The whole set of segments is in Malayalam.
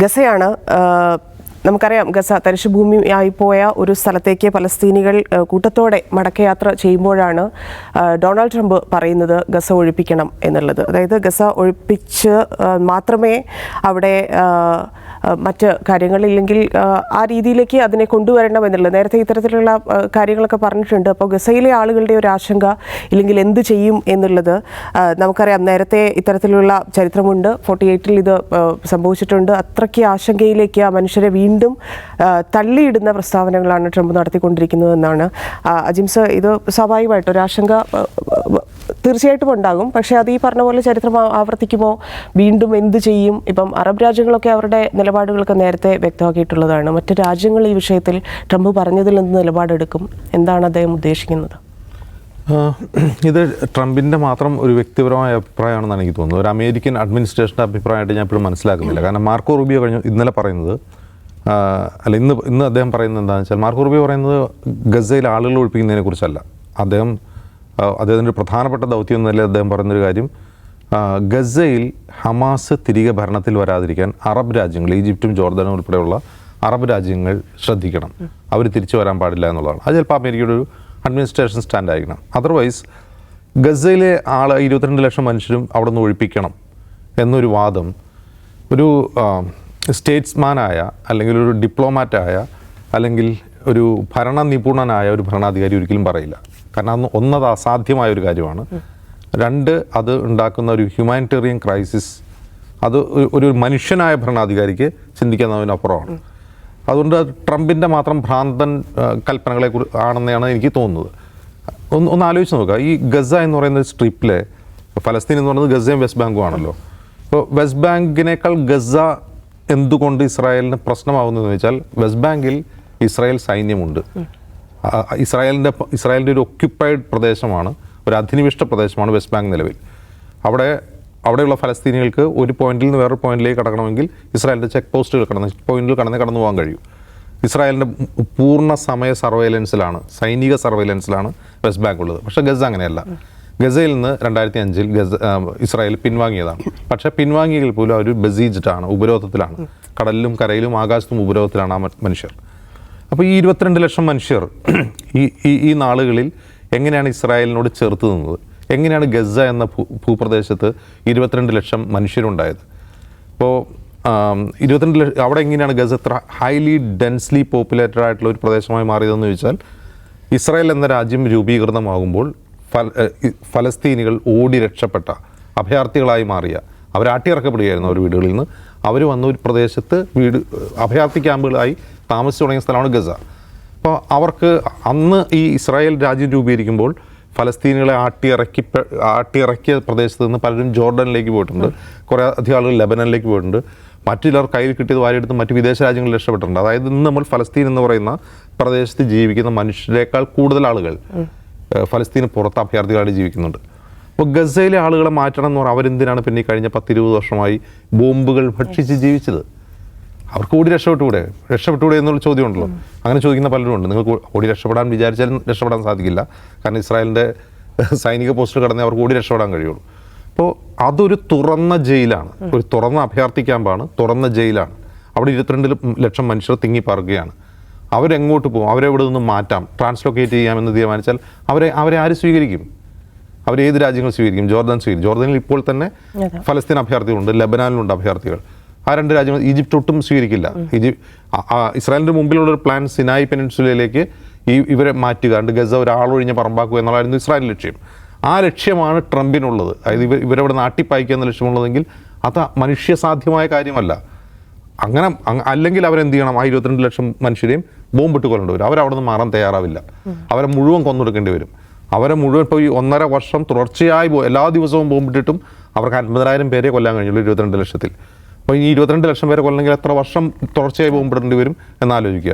ഗസയാണ് നമുക്കറിയാം ഗസ തരിശുഭൂമിയായി പോയ ഒരു സ്ഥലത്തേക്ക് പലസ്തീനികൾ കൂട്ടത്തോടെ മടക്കയാത്ര ചെയ്യുമ്പോഴാണ് ഡൊണാൾഡ് ട്രംപ് പറയുന്നത് ഗസ ഒഴിപ്പിക്കണം എന്നുള്ളത്. അതായത് ഗസ ഒഴിപ്പിച്ച് മാത്രമേ അവിടെ മറ്റ് കാര്യങ്ങളില്ലെങ്കിൽ ആ, രീതിയിലേക്ക് അതിനെ കൊണ്ടുവരണം എന്നുള്ളത്. നേരത്തെ ഇത്തരത്തിലുള്ള കാര്യങ്ങളൊക്കെ പറഞ്ഞിട്ടുണ്ട്. അപ്പോൾ ഗസയിലെ ആളുകളുടെ ഒരു ആശങ്ക ഇല്ലെങ്കിൽ എന്ത് ചെയ്യും എന്നുള്ളത് നമുക്കറിയാം. നേരത്തെ ഇത്തരത്തിലുള്ള ചരിത്രമുണ്ട്. ഫോർട്ടി എയ്റ്റിൽ ഇത് സംഭവിച്ചിട്ടുണ്ട്. അത്രയ്ക്ക് ആശങ്കയിലേക്ക് ആ മനുഷ്യരെ വീണ്ടും തള്ളിയിടുന്ന പ്രസ്താവനകളാണ് ട്രംപ് നടത്തിക്കൊണ്ടിരിക്കുന്നതെന്നാണ് ആ, അജിംസ് ഇത് സ്വാഭാവികമായിട്ട് ഒരു ആശങ്ക തീർച്ചയായിട്ടും ഉണ്ടാകും. പക്ഷേ അത് ഈ പറഞ്ഞ പോലെ ചരിത്രം ആവർത്തിക്കുമോ? വീണ്ടും എന്ത് ചെയ്യും? ഇപ്പം അറബ് രാജ്യങ്ങളൊക്കെ അവരുടെ നിലപാടുകളൊക്കെ നേരത്തെ വ്യക്തമാക്കിയിട്ടുള്ളതാണ്. മറ്റ് രാജ്യങ്ങൾ ഈ വിഷയത്തിൽ ട്രംപ് പറഞ്ഞതിൽ നിന്ന് നിലപാടെടുക്കും? എന്താണ് അദ്ദേഹം ഉദ്ദേശിക്കുന്നത്? ഇത് ട്രംപിന്റെ മാത്രം ഒരു വ്യക്തിപരമായ അഭിപ്രായമാണെന്നാണ് എനിക്ക് തോന്നുന്നത്. ഒരു അമേരിക്കൻ അഡ്മിനിസ്ട്രേഷന്റെ അഭിപ്രായമായിട്ട് ഞാൻ ഇപ്പോഴും മനസ്സിലാക്കുന്നില്ല. കാരണം മാർക്കോ റൂബിയോ കഴിഞ്ഞു ഇന്നലെ പറയുന്നത് അല്ല ഇന്ന് ഇന്ന് അദ്ദേഹം പറയുന്നത് എന്താണെന്ന് വെച്ചാൽ മാർക്കോ റൂബിയോ പറയുന്നത് ഗസയിൽ ആളുകൾ ഒഴിപ്പിക്കുന്നതിനെക്കുറിച്ചല്ല. അദ്ദേഹം അദ്ദേഹത്തിന്റെ പ്രധാനപ്പെട്ട ദൗത്യം എന്ന നിലയിൽ അദ്ദേഹം പറയുന്നൊരു കാര്യം? ഗസയിൽ ഹമാസ് തിരികെ ഭരണത്തിൽ വരാതിരിക്കാൻ അറബ് രാജ്യങ്ങൾ ഈജിപ്തും ജോർദാനും ഉൾപ്പെടെയുള്ള അറബ് രാജ്യങ്ങൾ ശ്രദ്ധിക്കണം. അവർ തിരിച്ചു വരാൻ പാടില്ല എന്നുള്ളതാണ്. അത് ചിലപ്പോൾ അമേരിക്കയുടെ ഒരു അഡ്മിനിസ്ട്രേഷൻ സ്റ്റാൻഡ് ആയിരിക്കണം. അതർവൈസ് ഗസയിലെ ആൾ ഇരുപത്തിരണ്ട് ലക്ഷം മനുഷ്യരും അവിടെ നിന്ന് ഒഴിപ്പിക്കണം എന്നൊരു വാദം ഒരു സ്റ്റേറ്റ്സ്മാനായ അല്ലെങ്കിൽ ഒരു ഡിപ്ലോമാറ്റായ അല്ലെങ്കിൽ ഒരു ഭരണ നിപുണനായ ഒരു ഭരണാധികാരി ഒരിക്കലും പറയില്ല. കാരണം അന്ന് ഒന്നത് അസാധ്യമായ ഒരു കാര്യമാണ്. രണ്ട് അത് ഉണ്ടാക്കുന്ന ഒരു ഹ്യൂമാനിറ്റേറിയൻ ക്രൈസിസ് അത് ഒരു- മനുഷ്യനായ ഭരണാധികാരിക്ക് ചിന്തിക്കുന്നതിനപ്പുറമാണ്. അതുകൊണ്ട് ട്രംപിന്റെ മാത്രം ഭ്രാന്തൻ കൽപ്പനകളെ ആണെന്നാണ് എനിക്ക് തോന്നുന്നത്. ഒന്ന് ഒന്ന് ആലോചിച്ച് നോക്കുക. ഈ ഗസ എന്ന് പറയുന്ന സ്ട്രിപ്പിലെ ഫലസ്തീൻ എന്ന് പറയുന്നത് ഗസയും വെസ്റ്റ് ബാങ്കും ആണല്ലോ. അപ്പോൾ വെസ്റ്റ് ബാങ്കിനേക്കാൾ ഗസ എന്തുകൊണ്ട് ഇസ്രായേലിന് പ്രശ്നമാകുന്നതെന്ന് വെച്ചാൽ വെസ്റ്റ് ബാങ്കിൽ ഇസ്രായേൽ സൈന്യമുണ്ട്. ഇസ്രായേലിന്റെ ഇസ്രായേലിന്റെ ഒരു ഒക്യുപ്പൈഡ് പ്രദേശമാണ് ഒരു അധിനിവിഷ്ട പ്രദേശമാണ് വെസ്റ്റ് ബാങ്ക് നിലവിൽ. അവിടെ അവിടെയുള്ള ഫലസ്തീനികൾക്ക് ഒരു പോയിന്റിൽ നിന്ന് വേറൊരു പോയിന്റിലേക്ക് കടക്കണമെങ്കിൽ ഇസ്രായേലിന്റെ ചെക്ക് പോസ്റ്റുകൾ കടന്ന് പോയിന്റിൽ കടന്ന് കടന്നു പോകാൻ കഴിയും. ഇസ്രായേലിന്റെ പൂർണ സമയ സർവൈലൻസിലാണ് സൈനിക സർവൈലൻസിലാണ് വെസ്റ്റ് ബാങ്ക് ഉള്ളത്. പക്ഷേ ഗസ അങ്ങനെയല്ല. ഗസയിൽ നിന്ന് രണ്ടായിരത്തി അഞ്ചിൽ ഗസ ഇസ്രായേൽ പിൻവാങ്ങിയതാണ്. പക്ഷേ പിൻവാങ്ങിയെങ്കിൽ പോലും അവർ ബസീജ്ഡാണ് ഉപരോധത്തിലാണ്. കടലിലും കരയിലും ആകാശത്തും ഉപരോധത്തിലാണ് ആ മനുഷ്യർ. അപ്പോൾ ഈ ഇരുപത്തിരണ്ട് ലക്ഷം മനുഷ്യർ ഈ ഈ ഈ നാളുകളിൽ എങ്ങനെയാണ് ഇസ്രായേലിനോട് ചേർത്ത് നിന്നത്? എങ്ങനെയാണ് ഗസ എന്ന ഭൂ ഭൂപ്രദേശത്ത് ഇരുപത്തിരണ്ട് ലക്ഷം മനുഷ്യരുണ്ടായത്? അപ്പോൾ ഇരുപത്തിരണ്ട് ലക്ഷം അവിടെ എങ്ങനെയാണ് ഗസ ഇത്ര ഹൈലി ഡെൻസ്ലി പോപ്പുലേറ്റഡ് ആയിട്ടുള്ള ഒരു പ്രദേശമായി മാറിയതെന്ന് ചോദിച്ചാൽ ഇസ്രായേൽ എന്ന രാജ്യം രൂപീകൃതമാകുമ്പോൾ ഫല ഫലസ്തീനികൾ ഓടി രക്ഷപ്പെട്ട അഭയാർത്ഥികളായി മാറിയ അവർ ആട്ടിയിറക്കപ്പെടുകയായിരുന്നു അവർ വീടുകളിൽ നിന്ന്. അവർ വന്ന ഒരു പ്രദേശത്ത് വീട് അഭയാർത്ഥി ക്യാമ്പുകളായി താമസിച്ചു തുടങ്ങിയ സ്ഥലമാണ് ഗസ. അപ്പോൾ അവർക്ക് അന്ന് ഈ ഇസ്രായേൽ രാജ്യം രൂപീകരിക്കുമ്പോൾ ഫലസ്തീനുകളെ ആട്ടിയിറക്കി ആട്ടിയിറക്കിയ പ്രദേശത്ത് നിന്ന് പലരും ജോർഡനിലേക്ക് പോയിട്ടുണ്ട്. കുറേ അധികം ആളുകൾ ലെബനനിലേക്ക് പോയിട്ടുണ്ട്. മറ്റു ചിലർ കയ്യിൽ കിട്ടിയത് വാരിയെടുത്ത് മറ്റ് വിദേശ രാജ്യങ്ങളിൽ രക്ഷപ്പെട്ടിട്ടുണ്ട്. അതായത് ഇന്ന് നമ്മൾ ഫലസ്തീൻ എന്ന് പറയുന്ന പ്രദേശത്ത് ജീവിക്കുന്ന മനുഷ്യരെക്കാൾ കൂടുതൽ ആളുകൾ ഫലസ്തീന് പുറത്ത് അഭയാർത്ഥികളായിട്ട് ജീവിക്കുന്നുണ്ട്. അപ്പോൾ ഗസയിലെ ആളുകളെ മാറ്റണം എന്ന് പറഞ്ഞാൽ അവരെന്തിനാണ് പിന്നെ ഈ കഴിഞ്ഞ പത്തിരുപത് വർഷമായി ബോംബുകൾ ഭക്ഷിച്ച് ജീവിച്ചത്? അവർക്ക് ഓടി രക്ഷപ്പെട്ടുകൂടെ? രക്ഷപ്പെട്ടുകൂടെ എന്നുള്ള ചോദ്യം ഉണ്ടല്ലോ അങ്ങനെ ചോദിക്കുന്ന പലരും ഉണ്ട്. നിങ്ങൾക്ക് ഓടി രക്ഷപ്പെടാൻ വിചാരിച്ചാലും രക്ഷപ്പെടാൻ സാധിക്കില്ല. കാരണം ഇസ്രായേലിന്റെ സൈനിക പോസ്റ്റ് കടന്നേ അവർക്ക് ഓടി രക്ഷപ്പെടാൻ കഴിയുള്ളൂ. അപ്പോൾ അതൊരു തുറന്ന ജയിലാണ്. ഒരു തുറന്ന അഭയാർത്ഥി ക്യാമ്പാണ് തുറന്ന ജയിലാണ്. അവിടെ ഇരുപത്തിരണ്ട് ലക്ഷം മനുഷ്യർ തിങ്ങിപ്പാറുകയാണ് അവരെങ്ങോട്ട് പോകും? അവരെ ഇവിടെ നിന്ന് മാറ്റാം? ട്രാൻസ്ലൊക്കേറ്റ് ചെയ്യാമെന്ന് തീരുമാനിച്ചാൽ അവരെ അവരെ ആര് സ്വീകരിക്കും? അവർ ഏത് രാജ്യങ്ങൾ സ്വീകരിക്കും? ജോർദാൻ സ്വീകരിക്കും. ജോർദാനിൽ ഇപ്പോൾ തന്നെ ഫലസ്തീൻ അഭയാർത്ഥികളുണ്ട് ലബനാനിലുണ്ട് അഭയാർത്ഥികൾ. ആ രണ്ട് രാജ്യങ്ങൾ ഈജിപ്ത് ഒട്ടും സ്വീകരിക്കില്ല. ഈജിപ്ത് ഇസ്രായേലിന്റെ മുമ്പിലുള്ള ഒരു പ്ലാൻ സിനായി പെനിൻസുലയിലേക്ക് ഈ ഇവരെ മാറ്റുക അണ്ട് ഗസ ഒരാളൊഴിഞ്ഞ് പറമ്പാക്കുക എന്നുള്ളതായിരുന്നു ഇസ്രായേൽ ലക്ഷ്യം. ആ ലക്ഷ്യമാണ് ട്രംപിനുള്ളത്. അതായത് ഇവർ ഇവരവിടെ നാട്ടിപ്പായിക്കുക എന്ന ലക്ഷ്യമുള്ളതെങ്കിൽ അത് മനുഷ്യസാധ്യമായ കാര്യമല്ല. അങ്ങനെ അങ് അല്ലെങ്കിൽ അവരെന്ത് ചെയ്യണം? ആ ഇരുപത്തിരണ്ട് ലക്ഷം മനുഷ്യരെയും ബോംബിട്ട് കൊല്ലേണ്ടി വരും. അവരവിടെ നിന്ന് മാറാൻ തയ്യാറാവില്ല. അവരെ മുഴുവൻ കൊന്നൊടുക്കേണ്ടി വരും. അവരെ മുഴുവൻ ഇപ്പോൾ ഈ ഒന്നര വർഷം തുടർച്ചയായി എല്ലാ ദിവസവും ബോംബിട്ടിട്ടും അവർക്ക് അൻപതിനായിരം പേരെ കൊല്ലാൻ കഴിഞ്ഞുള്ളൂ ഇരുപത്തിരണ്ട് ലക്ഷത്തിൽ. അപ്പോൾ ഈ ഇരുപത്തിരണ്ട് ലക്ഷം പേരെ കൊല്ലെങ്കിൽ എത്ര വർഷം തുടർച്ചയായി പോകുമ്പോഴേണ്ടി വരും എന്നാലോചിക്കുക.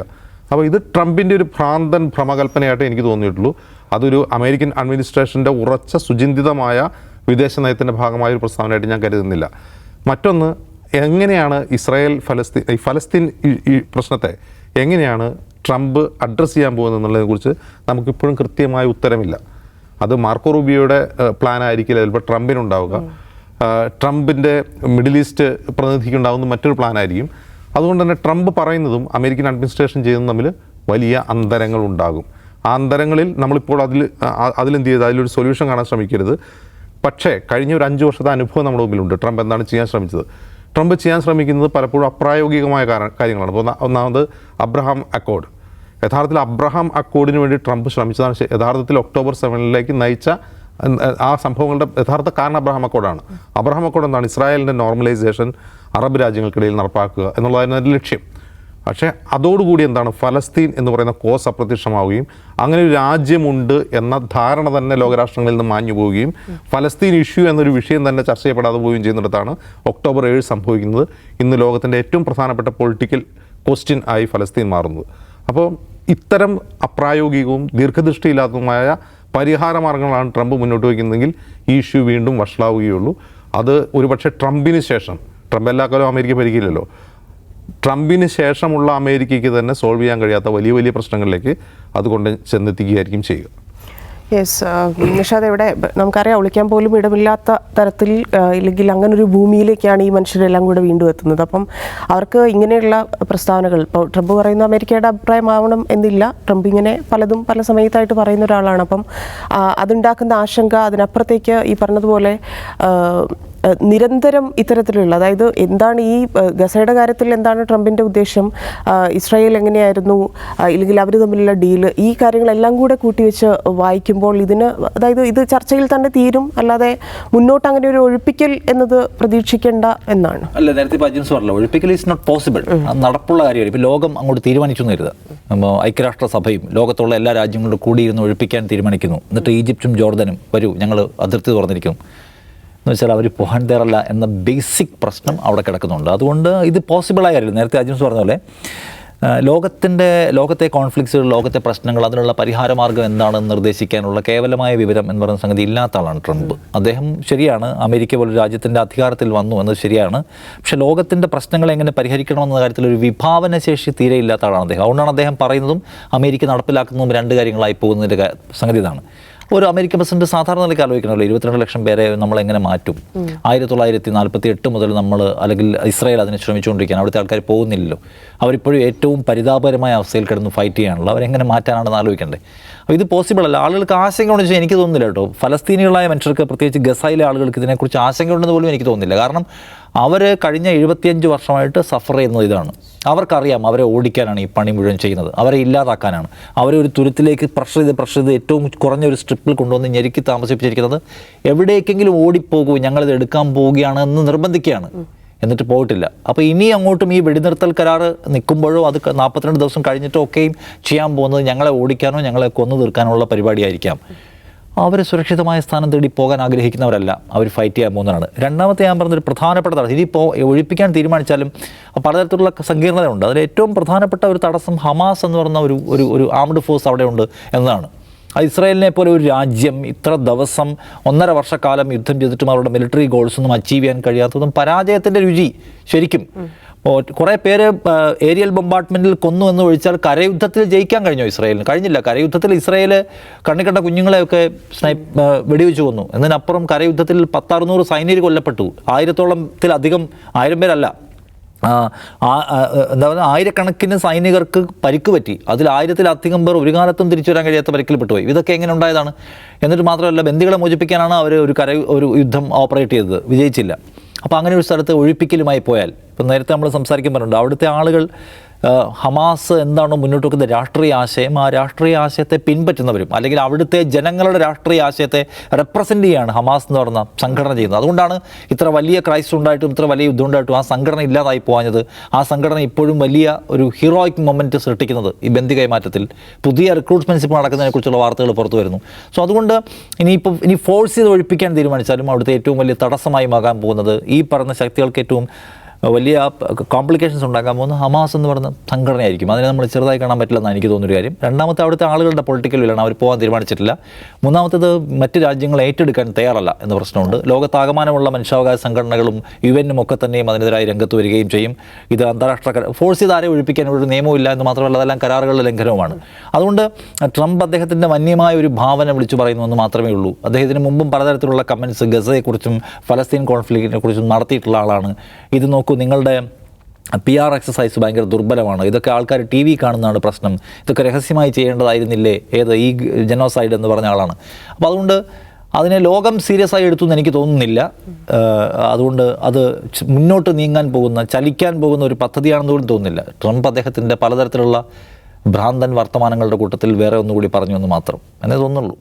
അപ്പോൾ ഇത് ട്രംപിന്റെ ഒരു ഭ്രാന്തൻ ഭ്രമകൽപ്പനയായിട്ട് എനിക്ക് തോന്നിയിട്ടുള്ളൂ. അതൊരു അമേരിക്കൻ അഡ്മിനിസ്ട്രേഷന്റെ ഉറച്ച സുചിന്തിതമായ വിദേശ നയത്തിന്റെ ഭാഗമായ ഒരു പ്രസ്താവനയായിട്ട് ഞാൻ കരുതുന്നില്ല. മറ്റൊന്ന് എങ്ങനെയാണ് ഇസ്രായേൽ ഫലസ്തീൻ ഈ ഫലസ്തീൻ ഈ- പ്രശ്നത്തെ എങ്ങനെയാണ് ട്രംപ് അഡ്രസ്സ് ചെയ്യാൻ പോകുന്നത് എന്നുള്ളതിനെക്കുറിച്ച് നമുക്കിപ്പോഴും കൃത്യമായ ഉത്തരമില്ല. അത് മാർക്കോ റൂബിയോയുടെ പ്ലാൻ ആയിരിക്കില്ല ചിലപ്പോൾ ട്രംപിനുണ്ടാവുക. ട്രംപിന്റെ മിഡിൽ ഈസ്റ്റ് പ്രതിനിധിക്ക് ഉണ്ടാകുന്ന മറ്റൊരു പ്ലാനായിരിക്കും. അതുകൊണ്ട് തന്നെ ട്രംപ് പറയുന്നതും അമേരിക്കൻ അഡ്മിനിസ്ട്രേഷൻ ചെയ്യുന്നതും തമ്മിൽ വലിയ അന്തരങ്ങൾ ഉണ്ടാകും. ആ അന്തരങ്ങളിൽ നമ്മളിപ്പോൾ അതിൽ അതിലെന്ത് ചെയ്ത് അതിലൊരു സൊല്യൂഷൻ കാണാൻ ശ്രമിക്കരുത്. പക്ഷേ കഴിഞ്ഞ ഒരു അഞ്ച് വർഷത്തെ അനുഭവം നമ്മുടെ മുമ്പിലുണ്ട്. ട്രംപ് എന്താണ് ചെയ്യാൻ ശ്രമിച്ചത്? ട്രംപ് ചെയ്യാൻ ശ്രമിക്കുന്നത് പലപ്പോഴും അപ്രായോഗികമായ കാര്യങ്ങളാണ്. ഇപ്പോൾ ഒന്നാമത് അബ്രഹാം അക്കോർഡ് യഥാർത്ഥത്തിൽ അബ്രഹാം അക്കോർഡിന് വേണ്ടി ട്രംപ് ശ്രമിച്ചതാണ് യഥാർത്ഥത്തിൽ ഒക്ടോബർ സെവനിലേക്ക് നയിച്ച ആ സംഭവങ്ങളുടെ യഥാർത്ഥ കാരണം അബ്രഹാം അക്കോഡാണ് അബ്രഹാം അക്കോഡ് എന്താണ് ഇസ്രായേലിന്റെ നോർമലൈസേഷൻ അറബ് രാജ്യങ്ങൾക്കിടയിൽ നടപ്പാക്കുക എന്നുള്ളതായിരുന്നു അതിന്റെ ലക്ഷ്യം. പക്ഷേ അതോടുകൂടി എന്താണ് ഫലസ്തീൻ എന്ന് പറയുന്ന കോസ് അപ്രത്യക്ഷമാവുകയും അങ്ങനെ ഒരു രാജ്യമുണ്ട് എന്ന ധാരണ തന്നെ ലോകരാഷ്ട്രങ്ങളിൽ നിന്ന് മാഞ്ഞു പോവുകയും ഫലസ്തീൻ ഇഷ്യൂ എന്നൊരു വിഷയം തന്നെ ചർച്ച ചെയ്യപ്പെടാതെ പോവുകയും ചെയ്യുന്നിടത്താണ് ഒക്ടോബർ ഏഴ് സംഭവിക്കുന്നത്. ഇന്ന് ലോകത്തിന്റെ ഏറ്റവും പ്രധാനപ്പെട്ട പൊളിറ്റിക്കൽ ക്വസ്റ്റ്യൻ ആയി ഫലസ്തീൻ മാറുന്നത്. അപ്പോൾ ഇത്തരം അപ്രായോഗികവും ദീർഘദൃഷ്ടിയില്ലാത്തതുമായ പരിഹാര മാർഗങ്ങളാണ് ട്രംപ് മുന്നോട്ട് വയ്ക്കുന്നതെങ്കിൽ ഈ ഇഷ്യൂ വീണ്ടും വഷളാവുകയുള്ളൂ. അത് ഒരുപക്ഷെ ട്രംപിന് ശേഷം ട്രംപ് എല്ലാ കാലവും അമേരിക്ക ഭരിക്കില്ലല്ലോ. ട്രംപിന് ശേഷമുള്ള അമേരിക്കയ്ക്ക് തന്നെ സോൾവ് ചെയ്യാൻ കഴിയാത്ത വലിയ വലിയ പ്രശ്നങ്ങളിലേക്ക് അതുകൊണ്ട് ചെന്നെത്തിക്കുകയായിരിക്കും ചെയ്യുക. യെസ് നിഷാദ് ഇവിടെ നമുക്കറിയാം ഒളിക്കാൻ പോലും ഇടമില്ലാത്ത തരത്തിൽ ഇല്ലെങ്കിൽ അങ്ങനെ ഒരു ഭൂമിയിലേക്കാണ് ഈ മനുഷ്യരെല്ലാം കൂടെ വീണ്ടും എത്തുന്നത്. അപ്പം അവർക്ക് ഇങ്ങനെയുള്ള പ്രസ്താവനകൾ ഇപ്പോൾ ട്രംപ് പറയുന്ന അമേരിക്കയുടെ അഭിപ്രായമാവണം എന്നില്ല. ട്രംപ് ഇങ്ങനെ പലതും പല സമയത്തായിട്ട് പറയുന്ന ഒരാളാണ്. അപ്പം അതുണ്ടാക്കുന്ന ആശങ്ക അതിനപ്പുറത്തേക്ക് ഈ പറഞ്ഞതുപോലെ നിരന്തരം ഇത്തരത്തിലുള്ള അതായത് എന്താണ് ഈ ഗസയുടെ കാര്യത്തിൽ എന്താണ് ട്രംപിന്റെ ഉദ്ദേശം? ഇസ്രായേൽ എങ്ങനെയായിരുന്നു? ഇല്ലെങ്കിൽ അവർ തമ്മിലുള്ള ഡീൽ ഈ കാര്യങ്ങളെല്ലാം കൂടെ കൂട്ടിവെച്ച് വായിക്കുമ്പോൾ ഇതിന് അതായത് ഇത് ചർച്ചയിൽ തന്നെ തീരും. അല്ലാതെ മുന്നോട്ട് അങ്ങനെ ഒരു ഒഴിപ്പിക്കൽ എന്നത് പ്രതീക്ഷിക്കേണ്ട എന്നാണ്. അല്ല നേരത്തെ അജിൻസ് പറഞ്ഞല്ലോ ഒഴിപ്പിക്കൽ ഈസ് നോട്ട് പോസിബിൾ നടപ്പുള്ള കാര്യമാണ് ഇപ്പോൾ ലോകം അങ്ങോട്ട് തീരുമാനിച്ചു അപ്പോൾ ഐക്യരാഷ്ട്രസഭയും ലോകത്തുള്ള എല്ലാ രാജ്യങ്ങളും കൂടിയിരുന്ന് ഒഴിപ്പിക്കാൻ തീരുമാനിക്കുന്നു. എന്നിട്ട് ഈജിപ്തും ജോർദനും വരൂ ഞങ്ങൾ അതിർത്തി തുറന്നിരിക്കുന്നു എന്ന് വെച്ചാൽ അവർ പോകാൻ തയ്യാറല്ല എന്ന ബേസിക് പ്രശ്നം അവിടെ കിടക്കുന്നുണ്ട്. അതുകൊണ്ട് ഇത് പോസിബിളായ കാര്യമില്ല നേരത്തെ അജിൻസ് പറഞ്ഞ പോലെ ലോകത്തിന്റെ ലോകത്തെ കോൺഫ്ലിക്ട്സുകൾ ലോകത്തെ പ്രശ്നങ്ങൾ അതിനുള്ള പരിഹാരമാർഗം എന്താണെന്ന് നിർദ്ദേശിക്കാനുള്ള കേവലമായ വിവരം എന്ന് പറയുന്ന സംഗതി ഇല്ലാത്ത ആളാണ് ട്രംപ്. അദ്ദേഹം ശരിയാണ് അമേരിക്ക പോലെ രാജ്യത്തിന്റെ അധികാരത്തിൽ വന്നു എന്നത് ശരിയാണ്. പക്ഷെ ലോകത്തിന്റെ പ്രശ്നങ്ങൾ എങ്ങനെ പരിഹരിക്കണമെന്ന കാര്യത്തിൽ ഒരു വിഭാവന ശേഷി തീരെ ഇല്ലാത്ത ആളാണ് അദ്ദേഹം. അതുകൊണ്ടാണ് അദ്ദേഹം പറയുന്നതും അമേരിക്ക നടപ്പിലാക്കുന്നതും രണ്ട് കാര്യങ്ങളായി പോകുന്നതിന്റെ സംഗതി ഇതാണ്. ഒരു അമേരിക്കൻ പ്രസിഡന്റ് സാധാരണ നിലയ്ക്ക് ആലോചിക്കണമല്ലോ. ഇരുപത്തിരണ്ട് ലക്ഷം പേരെ നമ്മൾ എങ്ങനെ മാറ്റും? ആയിരത്തി തൊള്ളായിരത്തി നാൽപ്പത്തി എട്ട് മുതൽ നമ്മൾ അല്ലെങ്കിൽ ഇസ്രായേൽ അതിനെ ശ്രമിച്ചുകൊണ്ടിരിക്കുകയാണ്. അവിടുത്തെ ആൾക്കാർ പോകുന്നില്ലല്ലോ. അവരിപ്പോഴും ഏറ്റവും പരിതാപകരമായ അവസ്ഥയിൽ കിടന്ന് ഫൈറ്റ് ചെയ്യാനുള്ളൂ അവരെങ്ങനെ മാറ്റാനാണെന്ന് ആലോചിക്കണ്ടേ? അപ്പോൾ ഇത് പോസിബിൾ അല്ല. ആളുകൾക്ക് ആശങ്ക ഉണ്ടെന്ന് വെച്ചാൽ എനിക്ക് തോന്നുന്നില്ല കേട്ടോ. ഫലസ്തീനികളായ മനുഷ്യർക്ക് പ്രത്യേകിച്ച് ഗസയിലെ ആളുകൾക്ക് ഇതിനെക്കുറിച്ച് ആശങ്കയുണ്ടെന്ന് പോലും എനിക്ക് തോന്നുന്നില്ല. കാരണം അവർ കഴിഞ്ഞ എഴുപത്തിയഞ്ച് വർഷമായിട്ട് സഫർ ചെയ്യുന്നത് ഇതാണ്. അവർക്കറിയാം അവരെ ഓടിക്കാനാണ് ഈ പണി മുഴുവൻ ചെയ്യുന്നത്. അവരെ ഇല്ലാതാക്കാനാണ്. അവരെ ഒരു തുരുത്തിലേക്ക് പ്രഷർ ചെയ്ത് പ്രഷർ ചെയ്ത് ഏറ്റവും കുറഞ്ഞ ഒരു സ്ട്രിപ്പിൽ കൊണ്ടുവന്ന് ഞെരുക്കി താമസിപ്പിച്ചിരിക്കുന്നത് എവിടേക്കെങ്കിലും ഓടിപ്പോകൂ ഞങ്ങളിത് എടുക്കാൻ പോവുകയാണ് എന്ന് നിർബന്ധിക്കുകയാണ്. എന്നിട്ട് പോയിട്ടില്ല. അപ്പോൾ ഇനി അങ്ങോട്ടും ഈ വെടിനിർത്തൽ കരാർ നിൽക്കുമ്പോഴോ അത് നാൽപ്പത്തിരണ്ട് ദിവസം കഴിഞ്ഞിട്ടോ ഒക്കെയും ചെയ്യാൻ പോകുന്നത് ഞങ്ങളെ ഓടിക്കാനോ ഞങ്ങളെ കൊന്നു തീർക്കാനോ ഉള്ള പരിപാടിയായിരിക്കാം. അവർ സുരക്ഷിതമായ സ്ഥാനം തേടി പോകാൻ ആഗ്രഹിക്കുന്നവരല്ല. അവർ ഫൈറ്റ് ചെയ്യാൻ പോകുന്നതാണ് രണ്ടാമത്തെ ഞാൻ പറഞ്ഞൊരു പ്രധാനപ്പെട്ട തടസ്സം ഇതിപ്പോൾ ഒഴിപ്പിക്കാൻ തീരുമാനിച്ചാലും പലതരത്തിലുള്ള സങ്കീർണതയുണ്ട്. അതിൽ ഏറ്റവും പ്രധാനപ്പെട്ട ഒരു തടസ്സം ഹമാസ് എന്ന് പറയുന്ന ഒരു ഒരു ഒരു ആംഡ് ഫോഴ്സ് അവിടെയുണ്ട് എന്നതാണ്. ഇസ്രായേലിനെ പോലെ ഒരു രാജ്യം ഇത്ര ദിവസം ഒന്നര വർഷക്കാലം യുദ്ധം ചെയ്തിട്ടും അവരുടെ മിലിറ്ററി ഗോൾസ് ഒന്നും അച്ചീവ് ചെയ്യാൻ കഴിയാത്തതും പരാജയത്തിന്റെ രുചി ശരിക്കും കുറേ പേര് ഏരിയൽ ബൊമ്പാർട്ട്മെന്റിൽ കൊന്നു എന്ന് ഒഴിച്ചാൽ കരയുദ്ധത്തിൽ ജയിക്കാൻ കഴിഞ്ഞോ ഇസ്രായേലിന്? കഴിഞ്ഞില്ല. കരയുദ്ധത്തിൽ ഇസ്രായേൽ കണ്ണിക്കണ്ട കണ്ട കുഞ്ഞുങ്ങളെയൊക്കെ സ്നൈപ്പ് വെടിവെച്ചു കൊന്നു. എന്നതിനപ്പുറം കരയുദ്ധത്തിൽ പത്തറുന്നൂറ് സൈനികർ കൊല്ലപ്പെട്ടു. ആയിരത്തോളത്തിലധികം ആയിരം പേരല്ല. എന്താ പറയുക ആയിരക്കണക്കിന് സൈനികർക്ക് പരിക്ക് പറ്റി. അതിൽ ആയിരത്തിലധികം പേർ ഒരു കാലത്തും തിരിച്ചു വരാൻ കഴിയാത്ത പരിക്കിൽ പെട്ടുപോയി ഇതൊക്കെ എങ്ങനെ ഉണ്ടായതാണ്? എന്നിട്ട് മാത്രമല്ല ബന്ധികളെ മോചിപ്പിക്കാനാണ് അവർ ഒരു കര ഒരു യുദ്ധം ഓപ്പറേറ്റ് ചെയ്തത്. വിജയിച്ചില്ല. അപ്പോൾ അങ്ങനെ ഒരു സ്ഥലത്ത് ഒഴിപ്പിക്കലുമായി പോയാൽ ഇപ്പം നേരത്തെ നമ്മൾ സംസാരിക്കാൻ പറഞ്ഞിട്ടുണ്ട് അവിടുത്തെ ആളുകൾ ഹമാസ് എന്താണോ മുന്നോട്ട് വെക്കുന്ന രാഷ്ട്രീയ ആശയം? ആ രാഷ്ട്രീയ ആശയത്തെ പിൻപറ്റുന്നവരും അല്ലെങ്കിൽ അവിടുത്തെ ജനങ്ങളുടെ രാഷ്ട്രീയ ആശയത്തെ റെപ്രസെന്റ് ചെയ്യാണ് ഹമാസ് എന്ന് പറയുന്ന സംഘടന ചെയ്യുന്നത്. അതുകൊണ്ടാണ് ഇത്ര വലിയ ക്രൈസ്റ്റ് ഉണ്ടായിട്ടും ഇത്ര വലിയ യുദ്ധം ഉണ്ടായിട്ടും ആ സംഘടന ഇല്ലാതായി പോകാഞ്ഞത്. ആ സംഘടന ഇപ്പോഴും വലിയ ഒരു ഹീറോയിക് മൊമെന്റ് സൃഷ്ടിക്കുന്നത് ഈ ബന്ധി കൈമാറ്റത്തിൽ. പുതിയ റിക്രൂട്ട്മെന്റ്സ് ഇപ്പോൾ നടക്കുന്നതിനെക്കുറിച്ചുള്ള വാർത്തകൾ പുറത്തു വരുന്നു. സോ അതുകൊണ്ട് ഇനിയിപ്പോൾ ഇനി ഫോഴ്സ് ചെയ്ത് ഒഴിപ്പിക്കാൻ തീരുമാനിച്ചാലും അവിടുത്തെ ഏറ്റവും വലിയ തടസ്സമായി മാകാൻ പോകുന്നത് ഈ പറഞ്ഞ ശക്തികൾക്ക് ഏറ്റവും വലിയ കോംപ്ലിക്കേഷൻസ് ഉണ്ടാക്കാൻ പോകുന്ന ഹമാസ് എന്ന് പറയുന്ന സംഘടനയായിരിക്കും. അതിനെ നമ്മൾ ചെറുതായി കാണാൻ പറ്റില്ലെന്നാണ് എനിക്ക് തോന്നുന്നൊരു കാര്യം. രണ്ടാമത്തെ അവിടുത്തെ ആളുകളുടെ പൊളിറ്റിക്കൽ വിലാണ് അവർ പോകാൻ തീരുമാനിച്ചിട്ടില്ല. മൂന്നാമത്തേത് മറ്റ് രാജ്യങ്ങൾ ഏറ്റെടുക്കാൻ തയ്യാറല്ല എന്ന പ്രശ്നമുണ്ട്. ലോകത്താകമാനമുള്ള മനുഷ്യാവകാശ സംഘടനകളും യു എന്നും ഒക്കെ തന്നെയും അതിനെതിരായി രംഗത്ത് വരികയും ചെയ്യും. ഇത് അന്താരാഷ്ട്ര ഫോഴ്സ് ചെയ്ത് ആരെ ഒഴിപ്പിക്കാൻ ഒരു നിയമമില്ല എന്ന് മാത്രമല്ല അതെല്ലാം കരാറുകളുടെ ലംഘനവുമാണ്. അതുകൊണ്ട് ട്രംപ് അദ്ദേഹത്തിന്റെ വന്യമായ ഒരു ഭാവന വിളിച്ചു പറയുന്നുവെന്ന് മാത്രമേ ഉള്ളൂ. അദ്ദേഹത്തിന് മുമ്പും പലതരത്തിലുള്ള കമൻസ് ഗസയെക്കുറിച്ചും ഫലസ്തീൻ കോൺഫ്ലിക്റ്റിനെ കുറിച്ചും നടത്തിയിട്ടുള്ള ആളാണ്. ഇത് നിങ്ങളുടെ പി ആർ എക്സസൈസ് ഭയങ്കര ദുർബലമാണ്. ഇതൊക്കെ ആൾക്കാർ ടി വി കാണുന്നതാണ് പ്രശ്നം. ഇതൊക്കെ രഹസ്യമായി ചെയ്യേണ്ടതായിരുന്നില്ലേ? ഏത് ഈ ജനോസൈഡ് എന്ന് പറഞ്ഞ ആളാണ്. അപ്പോൾ അതുകൊണ്ട് അതിനെ ലോകം സീരിയസ് ആയി എടുത്തു എന്ന് എനിക്ക് തോന്നുന്നില്ല. അതുകൊണ്ട് അത് മുന്നോട്ട് നീങ്ങാൻ പോകുന്ന ചലിക്കാൻ പോകുന്ന ഒരു പദ്ധതിയാണെന്ന് പോലും തോന്നുന്നില്ല. ട്രംപ് അദ്ദേഹത്തിന്റെ പലതരത്തിലുള്ള ഭ്രാന്തൻ വർത്തമാനങ്ങളുടെ കൂട്ടത്തിൽ വേറെ ഒന്നുകൂടി പറഞ്ഞു എന്ന് മാത്രം. എന്നേ തോന്നുള്ളൂ